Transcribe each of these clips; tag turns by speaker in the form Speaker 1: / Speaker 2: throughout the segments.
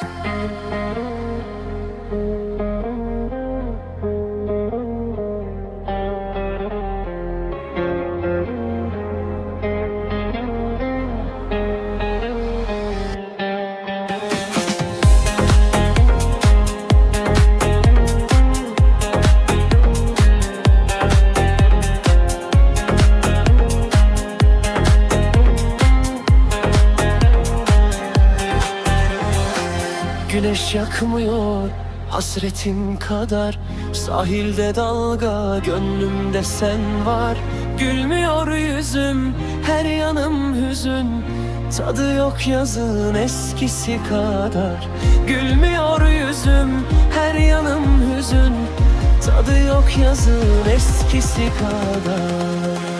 Speaker 1: Música Güneş yakmıyor hasretin kadar. Sahilde dalga gönlümde sen var. Gülmüyor yüzüm her yanım hüzün. Tadı yok yazın eskisi kadar. Gülmüyor yüzüm her yanım hüzün. Tadı yok yazın eskisi kadar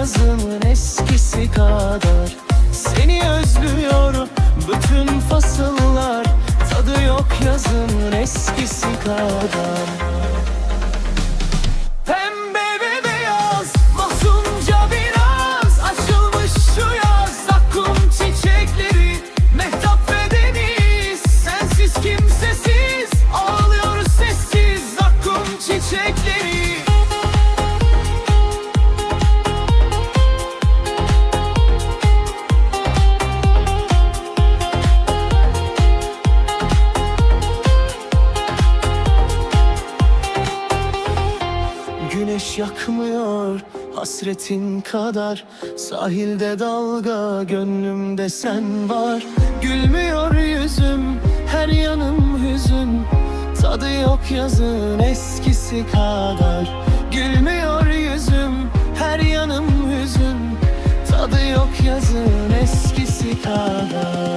Speaker 1: Yazın eskisi kadar. Seni özlüyor bütün fasıllar. Tadı yok yazın eskisi kadar Güneş yakmıyor hasretin kadar. Sahilde dalga gönlümde sen var. Gülmüyor yüzüm her yanım hüzün. Tadı yok yazın eskisi kadar. Gülmüyor yüzüm her yanım hüzün. Tadı yok yazın eskisi kadar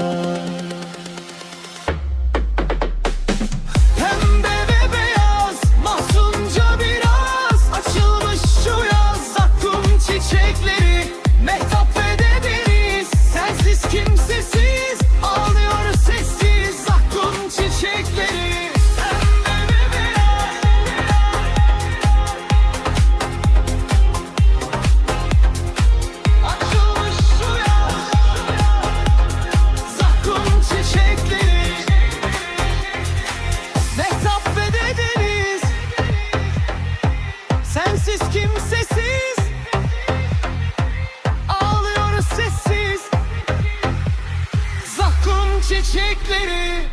Speaker 1: Sensiz kimsesiz. Ağlıyoruz sessiz. Zakkum çiçekleri